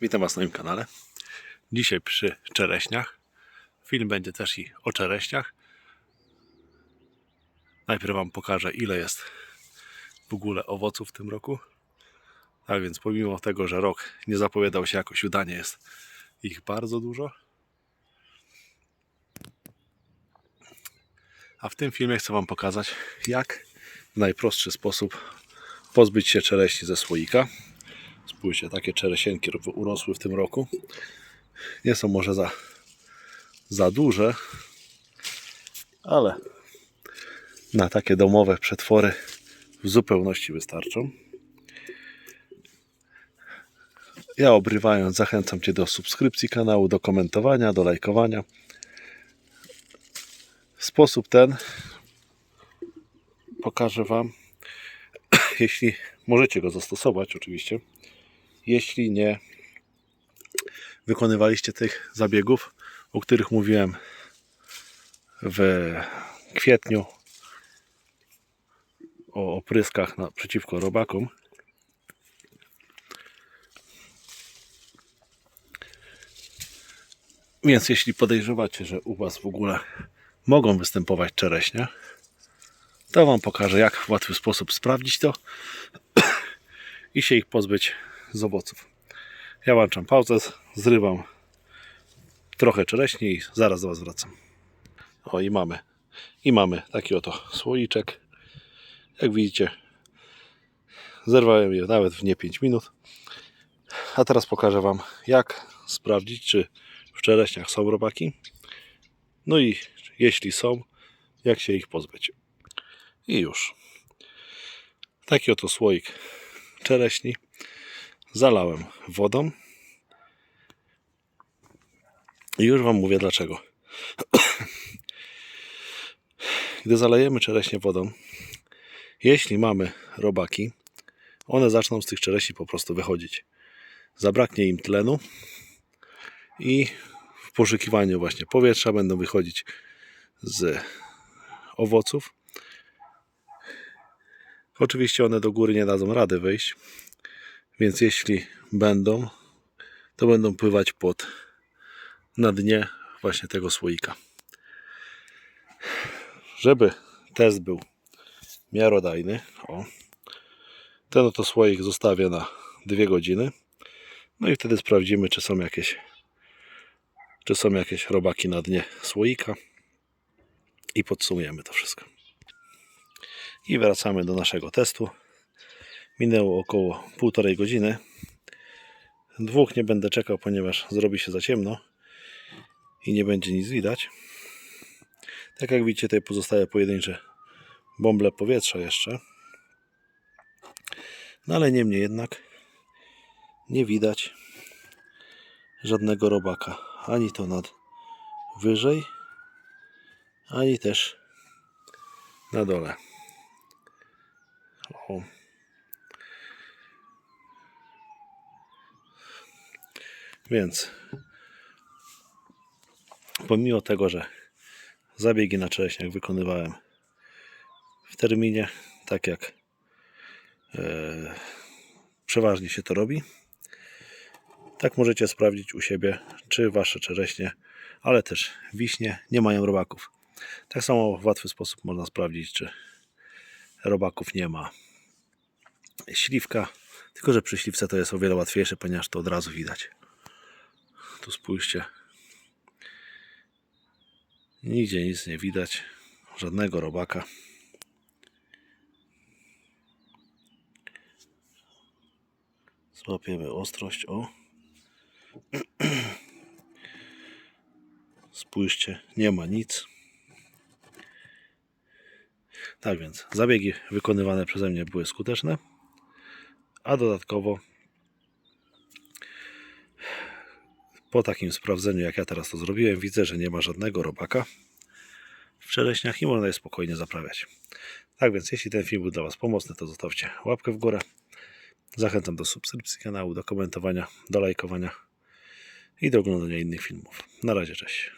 Witam Was na moim kanale. Dzisiaj przy czereśniach. Film będzie też i o czereśniach. Najpierw Wam pokażę, ile jest w ogóle owoców w tym roku. Tak więc, pomimo tego, że rok nie zapowiadał się jakoś udanie, jest ich bardzo dużo. A w tym filmie chcę Wam pokazać, jak w najprostszy sposób pozbyć się czereśni ze słoika. Spójrzcie, takie czeresienki urosły w tym roku. Nie są może za, za duże, ale na takie domowe przetwory w zupełności wystarczą. Ja obrywając zachęcam Cię do subskrypcji kanału, do komentowania, do lajkowania. Sposób ten pokażę Wam, jeśli możecie go zastosować oczywiście, jeśli nie wykonywaliście tych zabiegów, o których mówiłem w kwietniu o opryskach na, przeciwko robakom. Więc jeśli podejrzewacie, że u Was w ogóle mogą występować czereśnie, to Wam pokażę, jak w łatwy sposób sprawdzić to i się ich pozbyć z owoców. Ja łączam pauzę, zrywam trochę czereśni i zaraz do Was wracam. O i mamy. I mamy taki oto słoiczek. Jak widzicie, zerwałem je nawet w nie 5 minut. A teraz pokażę Wam, jak sprawdzić, czy w czereśniach są robaki. No i jeśli są, jak się ich pozbyć. I już. Taki oto słoik czereśni zalałem wodą. I już Wam mówię dlaczego. Gdy zalejemy czereśnie wodą, jeśli mamy robaki, one zaczną z tych czereśni po prostu wychodzić. Zabraknie im tlenu i w poszukiwaniu właśnie powietrza będą wychodzić z owoców. Oczywiście one do góry nie dadzą rady wyjść, więc jeśli będą, to będą pływać pod na dnie właśnie tego słoika. Żeby test był miarodajny, o, ten oto słoik zostawię na 2 godziny. No i wtedy sprawdzimy, czy są jakieś czy są jakieś robaki na dnie słoika i podsumujemy to wszystko. I wracamy do naszego testu. Minęło około półtorej godziny. Dwóch nie będę czekał, ponieważ zrobi się za ciemno i nie będzie nic widać. Tak jak widzicie, tutaj pozostaje pojedyncze bąble powietrza jeszcze. No ale niemniej jednak nie widać żadnego robaka. Ani to nad wyżej, ani też na dole. Więc pomimo tego, że zabiegi na czereśniach wykonywałem w terminie, tak jak e, przeważnie się to robi, tak możecie sprawdzić u siebie, czy wasze czereśnie, ale też wiśnie nie mają robaków. Tak samo w łatwy sposób można sprawdzić, czy robaków nie ma. Śliwka, tylko że przy śliwce to jest o wiele łatwiejsze, ponieważ to od razu widać. Tu spójrzcie. Nigdzie nic nie widać. Żadnego robaka. Złapiemy ostrość. O. Spójrzcie, nie ma nic. Tak więc zabiegi wykonywane przeze mnie były skuteczne, a dodatkowo po takim sprawdzeniu, jak ja teraz to zrobiłem, widzę, że nie ma żadnego robaka w czereśniach i można je spokojnie zaprawiać. Tak więc, jeśli ten film był dla Was pomocny, to zostawcie łapkę w górę. Zachęcam do subskrypcji kanału, do komentowania, do lajkowania i do oglądania innych filmów. Na razie, cześć.